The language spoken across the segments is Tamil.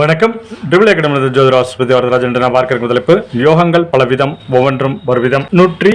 வணக்கம். டிபிள் அகாடமி ஜோதிர ஆஸ்பதி வரதராஜன் என்று நான் பார்க்க இருக்கும் தலைப்பு யோகங்கள் பலவிதம் ஒவ்வொன்றும் ஒரு விதம் நூற்றி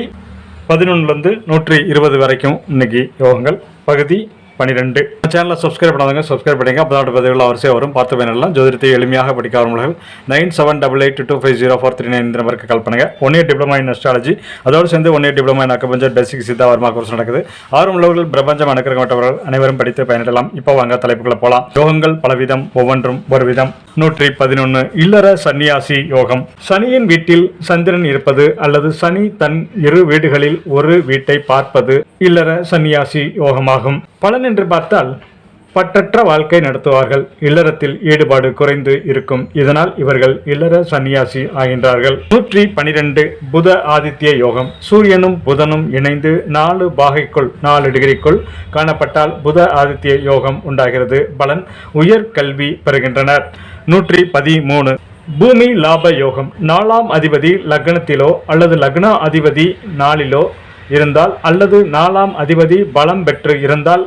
பதினொன்றுலேருந்து நூற்றி இருபது வரைக்கும் இன்னைக்கு யோகங்கள். பகுதி பன்னிரெண்டு சேனலை சப்ஸ்கிரைப் பண்ணாதவங்க சப்ஸ்கிரைப் பண்ணிங்க அப்போ பதிவுகள் வரிசையாக வரும். பார்த்து பயனெல்லாம் ஜோதிடத்தை எளிமையாக படிக்க ஆரம்பிகள் nine seven double eight two five zero four three nine இந்த நம்பருக்கு கால் பண்ணுங்கள் one year diploma in astrology அதோடு சேர்ந்து one year diploma in acupuncture basic Siddha Varma course நடக்குது. ஆர்வம் உள்ளவர்கள் பிரபஞ்சம் அனுக்கிறவர்கள் அனைவரும் படித்து பயனிடலாம். இப்போ வாங்க தலைப்புக்குள்ள போகலாம் யோகங்கள் பலவிதம் ஒவ்வொன்றும் ஒரு விதம் நூற்றி பதினொன்று இல்லற சன்னியாசி யோகம். சனியின் வீட்டில் சந்திரன் இருப்பது அல்லது சனி தன் இரு வீடுகளில் ஒரு வீட்டை பார்ப்பது இல்லற சன்னியாசி யோகமாகும். பலன் என்று பார்த்தால் பற்றற்ற வாழ்க்கை நடத்துவார்கள். இல்லறத்தில் ஈடுபாடு குறைந்து இருக்கும். இதனால் இவர்கள் இல்லற சன்னியாசி ஆகின்றார்கள். நூற்றி பனிரெண்டு புத ஆதித்ய யோகம். சூரியனும் புதனும் இணைந்து நாலு பாகைக்குள் நாலு டிகிரிக்குள் காணப்பட்டால் புத ஆதித்ய யோகம் உண்டாகிறது. பலன் உயர் கல்வி பெறுகின்றனர். நூற்றி பதிமூணு பூமி லாப யோகம். நாலாம் அதிபதி லக்னத்திலோ அல்லது லக்ன அதிபதி நாளிலோ இருந்தால் அல்லது நாலாம் அதிபதி பலம் பெற்று இருந்தால்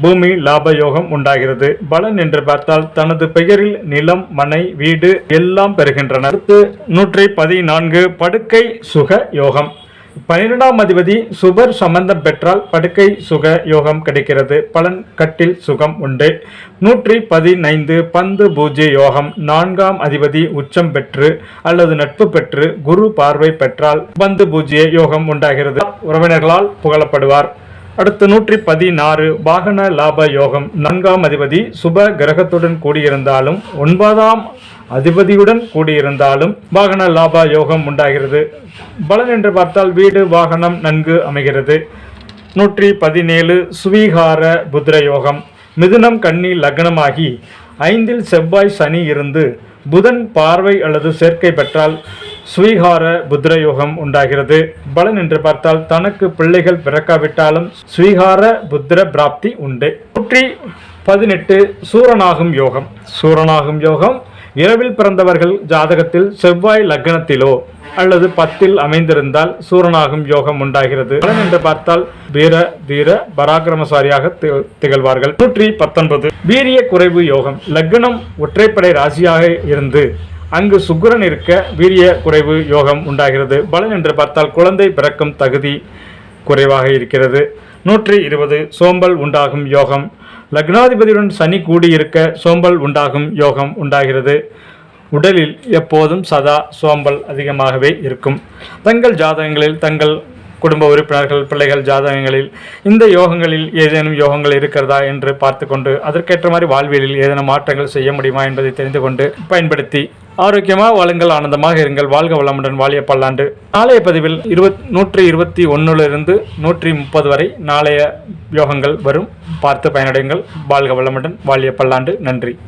பூமி லாப யோகம் உண்டாகிறது. பலன் என்று பார்த்தால் தனது பெயரில் நிலம் மனை வீடு எல்லாம் பெறுகின்றன அடுத்து நூற்றி பதினான்கு படுக்கை சுக யோகம். பன்னிரெண்டாம் அதிபதி சுபர் சம்பந்தம் பெற்றால் படுக்கை சுக யோகம் கிடைக்கிறது. பலன் கட்டில் சுகம் உண்டு. நூற்றி பதினைந்து பந்து பூஜை யோகம். நான்காம் அதிபதி உச்சம் பெற்று அல்லது நட்பு பெற்று குரு பார்வை பெற்றால் பந்து பூஜ்ய யோகம் உண்டாகிறது. உறவினர்களால் புகழப்படுவார். அடுத்து நூற்றி பதினாறு வாகன லாப யோகம். நான்காம் அதிபதி சுப கிரகத்துடன் கூடியிருந்தாலும் ஒன்பதாம் அதிபதியுடன் கூடியிருந்தாலும் வாகன லாப யோகம் உண்டாகிறது. பலன் என்று பார்த்தால் வீடு வாகனம் நன்கு அமைகிறது. நூற்றி பதினேழு சுவீகார புத்திர யோகம். மிதுனம் கண்ணி லக்னமாகி ஐந்தில் செவ்வாய் சனி இருந்து புதன் பார்வை அல்லது சேர்க்கை பெற்றால் ஸ்வீகார புத்திர யோகம் உண்டாகிறது. பலன் என்று பார்த்தால் தனக்கு பிள்ளைகள் பிறக்காவிட்டாலும் ஸ்வீகார புத்திர பிராப்தி உண்டு. நூற்றி பதினெட்டு சூரனாகும் யோகம். சூரனாகும் யோகம் இரவில் பிறந்தவர்கள் ஜாதகத்தில் செவ்வாய் லக்னத்திலோ அல்லது பத்தில் அமைந்திருந்தால் சூரனாகும் யோகம் உண்டாகிறது. பலன் என்று பார்த்தால் வீர தீர பராக்கிரமசாரியாக திகழ்வார்கள். நூற்றி பத்தொன்பது வீரிய குறைவு யோகம். லக்னம் ஒற்றைப்படை ராசியாக இருந்து அங்கு சுக்கரன் இருக்க வீரிய குறைவு யோகம் உண்டாகிறது. பலன் என்று பார்த்தால் குழந்தை பிறக்கும் தகுதி குறைவாக இருக்கிறது. நூற்றி இருபது சோம்பல் உண்டாகும் யோகம். லக்னாதிபதியுடன் சனி கூடியிருக்க சோம்பல் உண்டாகும் யோகம் உண்டாகிறது. உடலில் எப்போதும் சதா சோம்பல் அதிகமாகவே இருக்கும். தங்கள் ஜாதகங்களில் தங்கள் குடும்ப உறுப்பினர்கள் பிள்ளைகள் ஜாதகங்களில் இந்த யோகங்களில் ஏதேனும் யோகங்கள் இருக்கிறதா என்று பார்த்து கொண்டு அதற்கேற்ற மாதிரி வாழ்வியலில் ஏதேனும் மாற்றங்கள் செய்ய முடியுமா என்பதை தெரிந்து கொண்டு பயன்படுத்தி ஆரோக்கியமாக வாழுங்கள் ஆனந்தமாக இருங்கள். வாழ்க வளமுடன் வாழிய பல்லாண்டு. நாளைய பதிவில் இருபத் நூற்றி இருபத்தி ஒன்றிலிருந்து நூற்றி முப்பது வரை நாளைய யோகங்கள் வரும். பார்த்து பயனடையுங்கள். வாழ்க வளமுடன் வாழிய பல்லாண்டு. நன்றி.